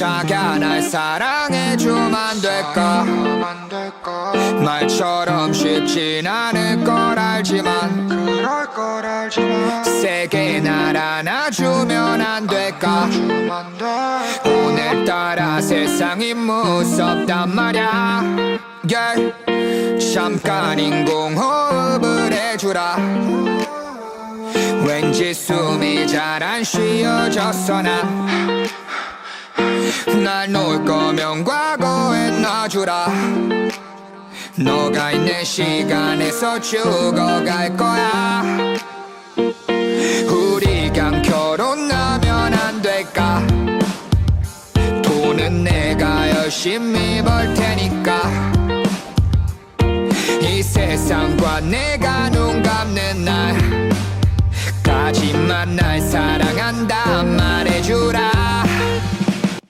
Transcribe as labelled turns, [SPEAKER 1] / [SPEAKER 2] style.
[SPEAKER 1] 자기야 날 사랑해주면 안 될까 말처럼 쉽진 않을 걸 알지만 세게 날 안아주면 안 될까. 오늘따라 세상이 무섭단 말야 yeah. 잠깐 인공호흡을 해주라 왠지 숨이 잘 안 쉬어졌어 난 날 놓을 거면 과거에 놔주라. 너가 있는 시간에서 죽어갈 거야. 우리 강 결혼하면 안 될까? 돈은 내가 열심히 벌 테니까. 이 세상과 내가 눈 감는 날까지만 날 사랑한다 말해주라